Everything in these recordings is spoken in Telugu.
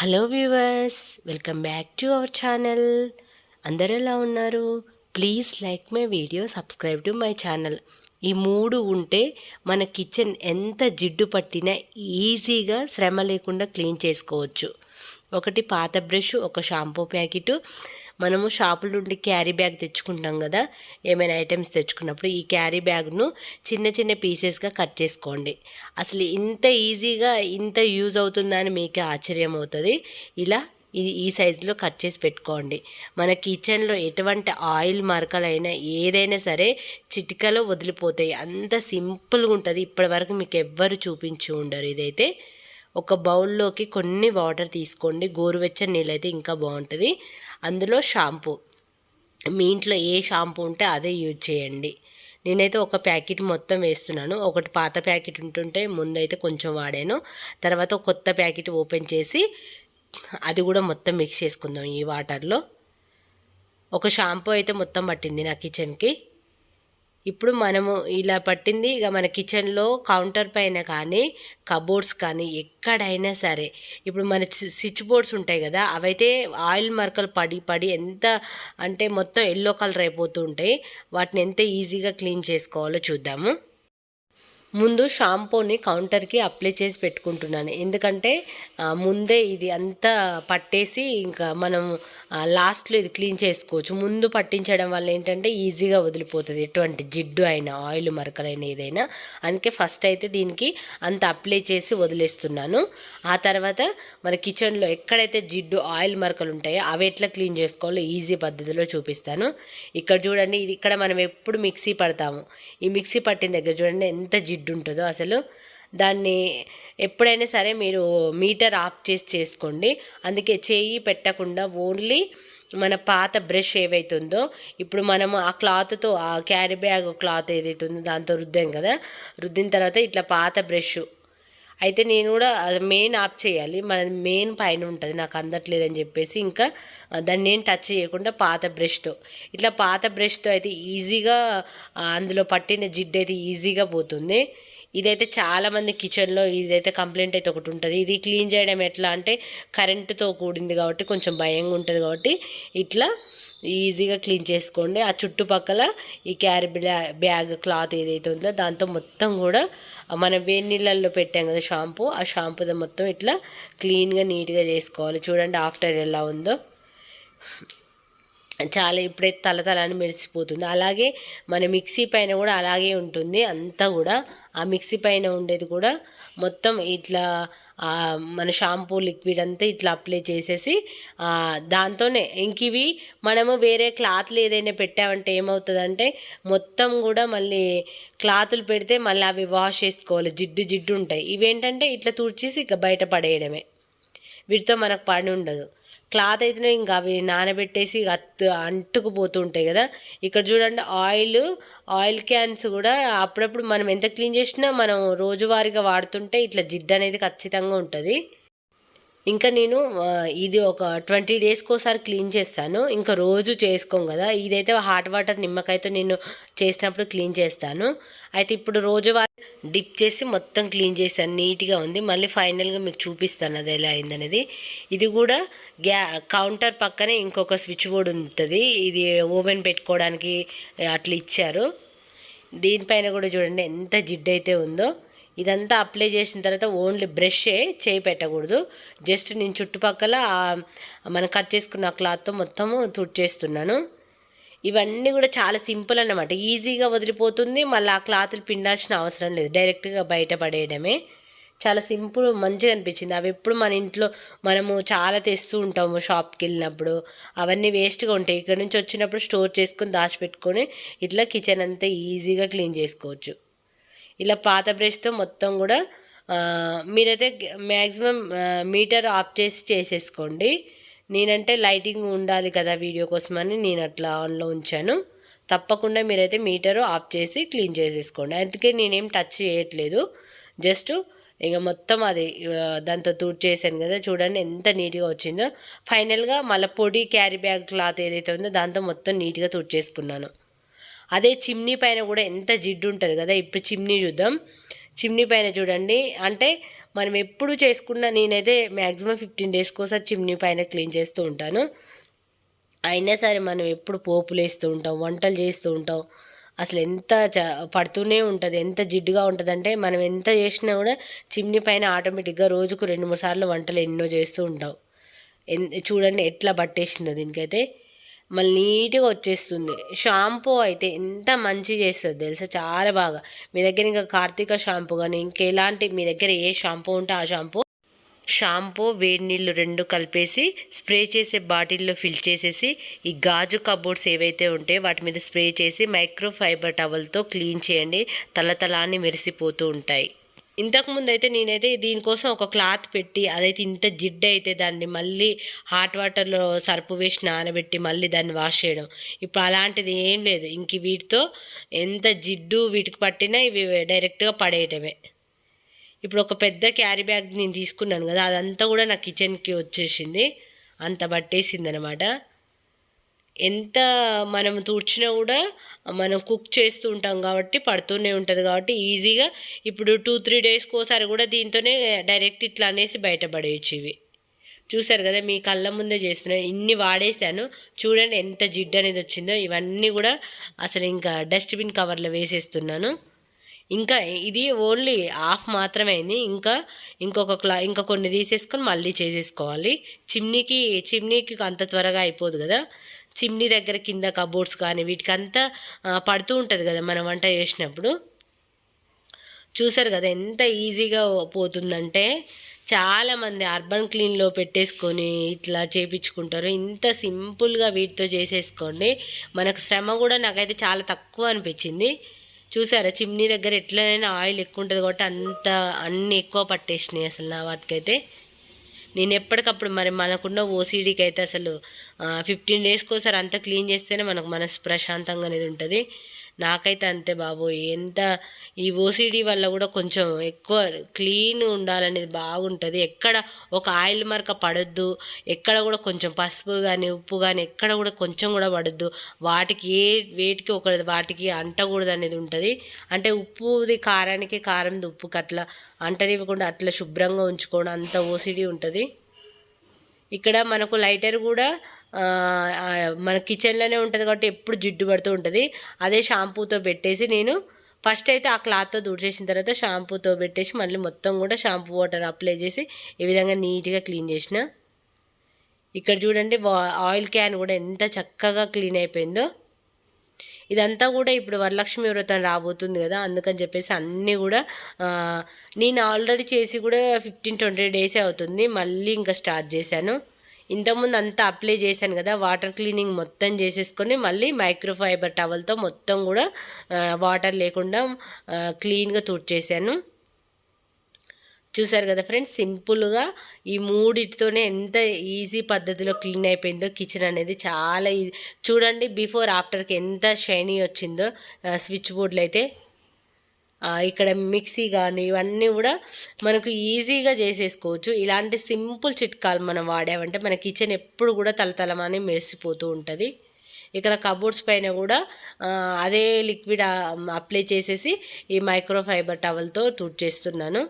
Hello viewers welcome back to our channel అందరూ ఎలా ఉన్నారు? Please like my video subscribe to my channel ఈ మూడు ఉంటే మన కిచెన్ ఎంత జిడ్డు పట్టినా ఈజీగా శ్రమ లేకుండా క్లీన్ చేసుకోవచ్చు. ఒకటి పాత బ్రష్ ఒక షాంపూ ప్యాకెట్. మనము షాపుల నుండి క్యారీ బ్యాగ్ తెచ్చుకుంటాం కదా ఏమైనా ఐటమ్స్ తెచ్చుకున్నప్పుడు ఈ క్యారీ బ్యాగ్ను చిన్న చిన్న పీసెస్గా కట్ చేసుకోండి. అసలు ఇంత ఈజీగా ఇంత యూజ్ అవుతుందా అని మీకే ఆశ్చర్యం అవుతుంది. ఇలా ఇది ఈ సైజులో కట్ చేసి పెట్టుకోండి. మన కిచెన్లో ఎటువంటి ఆయిల్ మరకలైనా ఏదైనా సరే చిటికలో వదిలిపోతాయి. అంత సింపుల్గా ఉంటుంది. ఇప్పటివరకు మీకు ఎవ్వరు చూపించి ఉండరు ఇదైతే. ఒక బౌల్లోకి కొన్ని వాటర్ తీసుకోండి. గోరువెచ్చని నీళ్ళు అయితే ఇంకా బాగుంటుంది. అందులో షాంపూ. మీ ఇంట్లో ఏ షాంపూ ఉంటే అదే యూజ్ చేయండి. నేనైతే ఒక ప్యాకెట్ మొత్తం వేస్తున్నాను. ఒకటి పాత ప్యాకెట్ ఉంటుంటే ముందైతే కొంచెం వాడాను. తర్వాత కొత్త ప్యాకెట్ ఓపెన్ చేసి అది కూడా మొత్తం మిక్స్ చేసుకుందాం ఈ వాటర్లో. ఒక షాంపూ అయితే మొత్తం పట్టింది నా కిచెన్కి. ఇప్పుడు మనము ఇలా పట్టింది ఇక మన కిచెన్లో కౌంటర్ పైన కానీ కబోర్డ్స్ కానీ ఎక్కడైనా సరే ఇప్పుడు మన స్విచ్ బోర్డ్స్ ఉంటాయి కదా అవైతే ఆయిల్ మరకలు పడి పడి ఎంత అంటే మొత్తం ఎల్లో కలర్ అయిపోతూ ఉంటాయి వాటిని ఎంత ఈజీగా క్లీన్ చేసుకోవాలో చూద్దాము. ముందు షాంపూని కౌంటర్కి అప్లై చేసి పెట్టుకుంటున్నాను. ఎందుకంటే ముందే ఇది అంతా పట్టేసి ఇంకా మనం లాస్ట్లో ఇది క్లీన్ చేసుకోవచ్చు. ముందు పట్టించడం వల్ల ఏంటంటే ఈజీగా వదిలిపోతుంది. ఎటువంటి జిడ్డు అయినా ఆయిల్ మరకలైన ఏదైనా. అందుకే ఫస్ట్ అయితే దీనికి అంత అప్లై చేసి వదిలేస్తున్నాను. ఆ తర్వాత మన కిచెన్లో ఎక్కడైతే జిడ్డు ఆయిల్ మరకలు ఉంటాయో అవి ఎట్లా క్లీన్ చేసుకోవాలో ఈజీ పద్ధతిలో చూపిస్తాను. ఇక్కడ చూడండి ఇది ఇక్కడ మనం ఎప్పుడు మిక్సీ పడతాము. ఈ మిక్సీ పట్టిన దగ్గర చూడండి ఎంత జిడ్డు ఉంటుందో అసలు. దాన్ని ఎప్పుడైనా సరే మీరు మీటర్ ఆఫ్ చేసి చేసుకోండి. అందుకే చేయి పెట్టకుండా ఓన్లీ మన పాత బ్రష్ ఏవైతుందో ఇప్పుడు మనము ఆ క్లాత్తో ఆ క్యారీ బ్యాగ్ క్లాత్ ఏదైతుందో దాంతో రుద్దాం కదా. రుద్దిన తర్వాత ఇట్లా పాత బ్రష్. అయితే నేను కూడా మెయిన్ ఆఫ్ చేయాలి. మన మెయిన్ పైన ఉంటుంది నాకు అందట్లేదని చెప్పేసి ఇంకా దాన్ని నేను టచ్ చేయకుండా పాత బ్రష్తో. ఇట్లా పాత బ్రష్తో అయితే ఈజీగా అందులో పట్టిన జిడ్డు అయితే ఈజీగా పోతుంది. ఇదైతే చాలామంది కిచెన్లో ఇదైతే కంప్లైంట్ అయితే ఒకటి ఉంటుంది. ఇది క్లీన్ చేయడం ఎట్లా అంటే కరెంటుతో కూడింది కాబట్టి కొంచెం భయంగా ఉంటుంది కాబట్టి ఇట్లా ఈజీగా క్లీన్ చేసుకోండి. ఆ చుట్టుపక్కల ఈ క్యారీ బ్యాగ్ క్లాత్ ఏదైతే ఉందో దాంతో మొత్తం కూడా మనం వేడి నీళ్ళల్లో పెట్టాం కదా షాంపూ ఆ షాంపూతో మొత్తం ఇట్లా క్లీన్గా నీట్గా చేసుకోవాలి. చూడండి ఆఫ్టర్ ఎలా ఉందో. చాలా ఇప్పుడే తల తల అని మెరిసిపోతుంది. అలాగే మన మిక్సీ పైన కూడా అలాగే ఉంటుంది. అంతా కూడా ఆ మిక్సీ పైన ఉండేది కూడా మొత్తం ఇట్లా మన షాంపూ లిక్విడ్ అంతా ఇట్లా అప్లై చేసేసి దాంతోనే ఇంక ఇవి మనము వేరే క్లాత్లు ఏదైనా పెట్టామంటే ఏమవుతుందంటే మొత్తం కూడా మళ్ళీ క్లాతులు పెడితే మళ్ళీ అవి వాష్ చేసుకోవాలి. జిడ్డు జిడ్డు ఉంటాయి. ఇవేంటంటే ఇట్లా తుడిచేసి ఇక బయట పడేయడమే. వీటితో మనకు పని ఉండదు. క్లాత్ అయితేనే ఇంకా అవి నానబెట్టేసి అత్తు అంటుకుపోతుంటాయి కదా. ఇక్కడ చూడండి ఆయిల్ ఆయిల్ క్యాన్స్ కూడా అప్పుడప్పుడు మనం ఎంత క్లీన్ చేసినా మనం రోజువారీగా వాడుతుంటే ఇట్లా జిడ్డు అనేది ఖచ్చితంగా ఉంటుంది. ఇంకా నేను ఇది ఒక ట్వంటీ డేస్కి ఒకసారి క్లీన్ చేస్తాను. ఇంకా రోజు చేసుకోం కదా. ఇదైతే హాట్ వాటర్ నిమ్మకాయతో నేను చేసినప్పుడు క్లీన్ చేస్తాను. అయితే ఇప్పుడు రోజువారీ డిప్ చేసి మొత్తం క్లీన్ చేశాను. నీట్గా ఉంది. మళ్ళీ ఫైనల్గా మీకు చూపిస్తాను అది ఎలా అయిందనేది. ఇది కూడా గ్యా కౌంటర్ పక్కనే ఇంకొక స్విచ్ బోర్డ్ ఉంటుంది. ఇది ఓవెన్ పెట్టుకోవడానికి అట్లా ఇచ్చారు. దీనిపైన కూడా చూడండి ఎంత జిడ్డు అయితే ఉందో. ఇదంతా అప్లై చేసిన తర్వాత ఓన్లీ బ్రషే చేయి పెట్టకూడదు. జస్ట్ నేను చుట్టుపక్కల మనం కట్ చేసుకున్న క్లాత్తో మొత్తము తుడిచేస్తున్నాను. ఇవన్నీ కూడా చాలా సింపుల్ అన్నమాట. ఈజీగా వదిలిపోతుంది. మళ్ళీ ఆ క్లాత్లు పిండాల్సిన అవసరం లేదు. డైరెక్ట్గా బయట పడేయడమే. చాలా సింపుల్ మంచిగా అనిపించింది. అవి ఎప్పుడు మన ఇంట్లో మనము చాలా తెస్తూ ఉంటాము షాప్కి వెళ్ళినప్పుడు. అవన్నీ వేస్ట్గా ఉంటాయి. ఇక్కడ నుంచి వచ్చినప్పుడు స్టోర్ చేసుకొని దాచిపెట్టుకొని ఇట్లా కిచెన్ అంతా ఈజీగా క్లీన్ చేసుకోవచ్చు. ఇలా పాత బ్రష్తో మొత్తం కూడా మీరైతే మ్యాక్సిమం మీటర్ ఆఫ్ చేసి చేసేసుకోండి. నేనంటే లైటింగ్ ఉండాలి కదా వీడియో కోసమని నేను అట్లా ఆన్లో ఉంచాను. తప్పకుండా మీరైతే మీటరు ఆఫ్ చేసి క్లీన్ చేసేసుకోండి. అందుకే నేనేం టచ్ చేయట్లేదు. జస్ట్ ఇక మొత్తం అది దాంతో తూడ్ చేశాను కదా చూడండి ఎంత నీట్గా వచ్చిందో. ఫైనల్గా మళ్ళీ పొడి క్యారీ బ్యాగ్ క్లాత్ ఏదైతే ఉందో దాంతో మొత్తం నీట్గా తుడ్ చేసుకున్నాను. అదే చిమ్నీ పైన కూడా ఎంత జిడ్డు ఉంటుంది కదా ఇప్పుడు చిమ్నీ చూద్దాం. చిమ్నీ పైన చూడండి. అంటే మనం ఎప్పుడు చేసుకున్న నేనైతే మ్యాక్సిమం ఫిఫ్టీన్ డేస్కి ఒకసారి చిమ్నీ పైన క్లీన్ చేస్తూ ఉంటాను. అయినా సరే మనం ఎప్పుడు పోపులు వేస్తూ ఉంటాం వంటలు చేస్తూ ఉంటాం. అసలు ఎంత చ పడుతూనే ఉంటుంది ఎంత జిడ్డుగా ఉంటుంది అంటే మనం ఎంత చేసినా కూడా చిమ్నీ పైన ఆటోమేటిక్గా రోజుకు రెండు మూడు సార్లు వంటలు ఎన్నో చేస్తూ ఉంటాం. చూడండి ఎట్లా పట్టేసిందో దీనికైతే. మళ్ళీ నీట్గా వచ్చేస్తుంది. షాంపూ అయితే ఎంత మంచి చేస్తుంది తెలుసా? చాలా బాగా. మీ దగ్గర ఇంకా కార్తీక షాంపూ కానీ ఇంకెలాంటి మీ దగ్గర ఏ షాంపూ ఉంటే ఆ షాంపూ? షాంపూ వేడి నీళ్ళు రెండు కలిపేసి స్ప్రే చేసే బాటిల్లో ఫిల్ చేసేసి ఈ గాజు కబోర్డ్స్ ఏవైతే ఉంటాయో వాటి మీద స్ప్రే చేసి మైక్రో ఫైబర్ టవల్తో క్లీన్ చేయండి. తలతలాన్ని మెరిసిపోతూ ఉంటాయి. ఇంతకుముందు అయితే నేనైతే దీనికోసం ఒక క్లాత్ పెట్టి అదైతే ఇంత జిడ్డు అయితే దాన్ని మళ్ళీ హాట్ వాటర్లో సర్పు వేసి నానబెట్టి మళ్ళీ దాన్ని వాష్ చేయడం. ఇప్పుడు అలాంటిది ఏం లేదు. ఇంక వీటితో ఎంత జిడ్డు వీటికి పట్టినా ఇవి డైరెక్ట్గా పడేయటమే. ఇప్పుడు ఒక పెద్ద క్యారీ బ్యాగ్ నేను తీసుకున్నాను కదా అదంతా కూడా నా కిచెన్కి వచ్చేసింది. అంత పట్టేసింది అనమాట ఎంత మనం తూడ్చినా కూడా మనం కుక్ చేస్తూ ఉంటాం కాబట్టి పడుతూనే ఉంటుంది కాబట్టి ఈజీగా ఇప్పుడు టూ త్రీ డేస్కి ఒకసారి కూడా దీంతోనే డైరెక్ట్ ఇట్లా అనేసి బయటపడేయచ్చు ఇవి. చూసారు కదా మీ కళ్ళ ముందే చేస్తున్నాను ఇన్ని వాడేశాను. చూడండి ఎంత జిడ్డు అనేది వచ్చిందో. ఇవన్నీ కూడా అసలు ఇంకా డస్ట్బిన్ కవర్లో వేసేస్తున్నాను. ఇంకా ఇది ఓన్లీ హాఫ్ మాత్రమే అయింది. ఇంకా ఇంకొక క్లా ఇంకా కొన్ని తీసేసుకొని మళ్ళీ చేసేసుకోవాలి. చిమ్నీకి చిమ్నీకి అంత త్వరగా అయిపోదు కదా. చిమ్నీ దగ్గర కింద కబోర్డ్స్ కానీ వీటికంతా పడుతూ ఉంటుంది కదా మనం వంట చేసినప్పుడు. చూసారు కదా ఎంత ఈజీగా పోతుందంటే చాలామంది అర్బన్ క్లీన్లో పెట్టేసుకొని ఇట్లా చేపించుకుంటారు. ఇంత సింపుల్గా వీటితో చేసేసుకోండి. మనకు శ్రమ కూడా నాకైతే చాలా తక్కువ అనిపించింది. చూసారా చిమ్నీ దగ్గర ఎట్లనైనా ఆయిల్ ఎక్కువ ఉంటుంది కాబట్టి అంత అన్నీ ఎక్కువ పట్టేసినాయి అసలు నా వాటికైతే. నేను ఎప్పటికప్పుడు మరి మనకున్న ఓసీడీకి అయితే అసలు ఫిఫ్టీన్ డేస్కి ఒకసారి అంతా క్లీన్ చేస్తేనే మనకు మనసు ప్రశాంతంగా అనేది ఉంటుంది. నాకైతే అంతే బాబు. ఎంత ఈ ఓసిడీ వల్ల కూడా కొంచెం ఎక్కువ క్లీన్ ఉండాలనేది బాగుంటుంది. ఎక్కడ ఒక ఆయిల్ మరక పడద్దు. ఎక్కడ కూడా కొంచెం పసుపు కానీ ఉప్పు కానీ ఎక్కడ కూడా కొంచెం కూడా పడద్దు. వాటికి ఏ వేటికి ఒక వాటికి అంటకూడదు అనేది ఉంటుంది. అంటే ఉప్పుది కారానికి కారంది ఉప్పుకి అట్లా అంటనివ్వకుండా అట్లా శుభ్రంగా ఉంచుకోవడం అంత ఓసిడి ఉంటుంది. ఇక్కడ మనకు లైటర్ కూడా మన కిచెన్లోనే ఉంటుంది కాబట్టి ఎప్పుడు జిడ్డు పడుతూ ఉంటుంది. అదే షాంపూతో పెట్టేసి నేను ఫస్ట్ అయితే ఆ క్లాత్తో దూడిచేసిన తర్వాత షాంపూతో పెట్టేసి మళ్ళీ మొత్తం కూడా షాంపూ వాటర్ అప్లై చేసి ఈ విధంగా నీట్గా క్లీన్ చేసిన. ఇక్కడ చూడండి ఆయిల్ క్యాన్ కూడా ఎంత చక్కగా క్లీన్ అయిపోయిందో. ఇదంతా కూడా ఇప్పుడు వరలక్ష్మి వ్రతం రాబోతుంది కదా అందుకని చెప్పేసి అన్నీ కూడా నేను ఆల్రెడీ చేసి కూడా ఫిఫ్టీన్ ట్వంటీ డేసే అవుతుంది. మళ్ళీ ఇంకా స్టార్ట్ చేశాను. ఇంతకుముందు అంతా అప్లై చేశాను కదా వాటర్ క్లీనింగ్ మొత్తం చేసేసుకొని మళ్ళీ మైక్రోఫైబర్ టవల్తో మొత్తం కూడా వాటర్ లేకుండా క్లీన్గా తుడిచేసాను చూసారు కదా ఫ్రెండ్స్ సింపుల్గా ఈ మూడిటితోనే ఎంత ఈజీ పద్ధతిలో క్లీన్ అయిపోయిందో కిచెన్ అనేది చాలా చూడండి బిఫోర్ ఆఫ్టర్కి ఎంత షైనీ వచ్చిందో స్విచ్ బోర్డులు అయితే. ఇక్కడ మిక్సీ కానీ ఇవన్నీ కూడా మనకు ఈజీగా చేసేసుకోవచ్చు. ఇలాంటి సింపుల్ చిట్కాలు మనం వాడామంటే మన కిచెన్ ఎప్పుడు కూడా తలతలమని మెరిసిపోతూ ఉంటుంది. ఇక్కడ కబోర్డ్స్ పైన కూడా అదే లిక్విడ్ అప్లై చేసేసి ఈ మైక్రోఫైబర్ టవల్తో చేస్తున్నాను.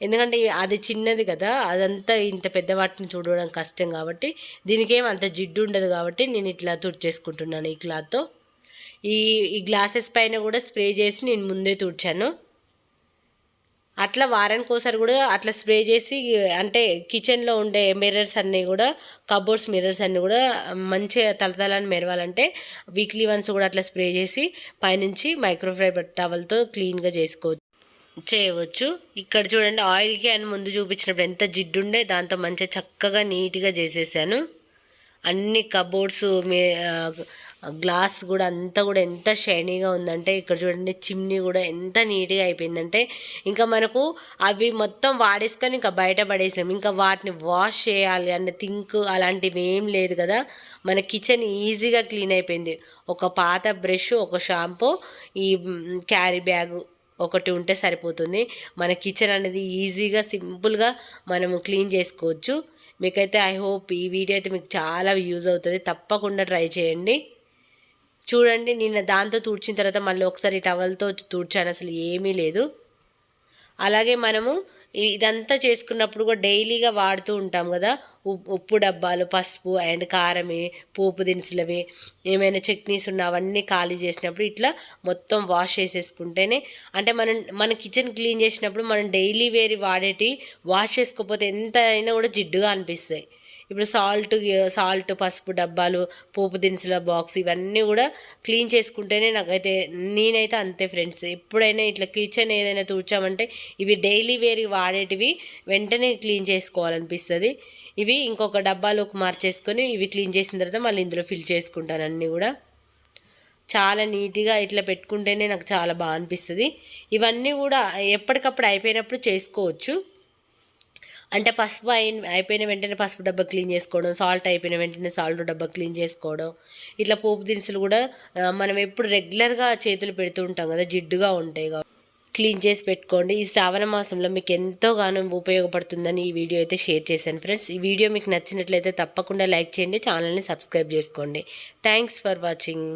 ఎందుకంటే అది చిన్నది కదా అదంతా ఇంత పెద్ద వాటిని చూడడం కష్టం కాబట్టి దీనికేం అంత జిడ్డు ఉండదు కాబట్టి నేను ఇట్లా తుడిచేసుకుంటున్నాను ఈ క్లాత్తో. ఈ ఈ గ్లాసెస్ పైన కూడా స్ప్రే చేసి నేను ముందే తుడిచాను. అట్లా వారానికి ఒకసారి కూడా అట్లా స్ప్రే చేసి అంటే కిచెన్లో ఉండే మిర్రర్స్ అన్నీ కూడా కబోర్డ్స్ మిర్రర్స్ అన్నీ కూడా మంచిగా తలతలని మెరవాలంటే వీక్లీ వన్స్ కూడా అట్లా స్ప్రే చేసి పైనుంచి మైక్రోఫైబర్ టవల్తో క్లీన్గా చేసుకోవచ్చు. చేయవచ్చు. ఇక్కడ చూడండి ఆయిల్కి అని ముందు చూపించినప్పుడు ఎంత జిడ్డుండే దాంతో మంచిగా చక్కగా నీట్గా చేసేసాను. అన్ని కబోర్డ్స్ గ్లాస్ కూడా అంతా కూడా ఎంత షైనీగా ఉందంటే ఇక్కడ చూడండి చిమ్నీ కూడా ఎంత నీట్గా అయిపోయిందంటే ఇంకా మనకు అవి మొత్తం వాడేసుకొని ఇంకా బయట పడేసాం ఇంకా వాటిని వాష్ చేయాలి అన్న థింక్ అలాంటివి ఏం లేదు కదా. మన కిచెన్ ఈజీగా క్లీన్ అయిపోయింది. ఒక పాత బ్రష్ ఒక షాంపూ ఈ క్యారీ బ్యాగ్ ఒకటి ఉంటే సరిపోతుంది. మన కిచెన్ అనేది ఈజీగా సింపుల్గా మనము క్లీన్ చేసుకోవచ్చు. మీకైతే ఐ హోప్ ఈ వీడియో అయితే మీకు చాలా యూజ్ అవుతుంది. తప్పకుండా ట్రై చేయండి. చూడండి నిన్న దాంతో తుడిచిన తర్వాత మళ్ళీ ఒకసారి టవల్తో తుడిచాను అసలు ఏమీ లేదు. అలాగే మనము ఇదంతా చేసుకున్నప్పుడు కూడా డైలీగా వాడుతూ ఉంటాం కదా ఉప్- ఉప్పు డబ్బాలు పసుపు అండ్ కారమే పోపు దినుసులవి ఏమైనా చట్నీస్ ఉన్న అవన్నీ ఖాళీ చేసినప్పుడు ఇట్లా మొత్తం వాష్ చేసేసుకుంటేనే అంటే మనం మన కిచెన్ క్లీన్ చేసినప్పుడు మనం డైలీ వేరి వాడేటి వాష్ చేసుకోకపోతే ఎంత అయినా కూడా జిడ్డుగా అనిపిస్తాయి. ఇప్పుడు సాల్ట్ సాల్ట్ పసుపు డబ్బాలు పోపు దినుసుల బాక్స్ ఇవన్నీ కూడా క్లీన్ చేసుకుంటేనే నాకైతే నేనైతే అంతే ఫ్రెండ్స్ ఎప్పుడైనా ఇట్లా కిచెన్ ఏదైనా తూర్చామంటే ఇవి డైలీ వేరి వాడేటివి వెంటనే క్లీన్ చేసుకోవాలనిపిస్తుంది. ఇవి ఇంకొక డబ్బాలోకి మార్చేసుకొని ఇవి క్లీన్ చేసిన తర్వాత మళ్ళీ ఇందులో ఫిల్ చేసుకుంటాను అన్నీ కూడా. చాలా నీట్గా ఇట్లా పెట్టుకుంటేనే నాకు చాలా బాగా అనిపిస్తుంది. ఇవన్నీ కూడా ఎప్పటికప్పుడు అయిపోయినప్పుడు చేసుకోవచ్చు. అంటే పసుపు అయిన అయిపోయిన వెంటనే పసుపు డబ్బా క్లీన్ చేసుకోవడం సాల్ట్ అయిపోయిన వెంటనే సాల్ట్ డబ్బా క్లీన్ చేసుకోవడం. ఇట్లా పోపు దినుసులు కూడా మనం ఎప్పుడు రెగ్యులర్గా చేతులు పెడుతూ ఉంటాం కదా జిడ్డుగా ఉంటాయి కాబట్టి క్లీన్ చేసి పెట్టుకోండి. ఈ శ్రావణ మాసంలో మీకు ఎంతోగానో ఉపయోగపడుతుందని ఈ వీడియో అయితే షేర్ చేశాను ఫ్రెండ్స్. ఈ వీడియో మీకు నచ్చినట్లయితే తప్పకుండా లైక్ చేయండి ఛానల్ని సబ్స్క్రైబ్ చేసుకోండి. Thanks for watching.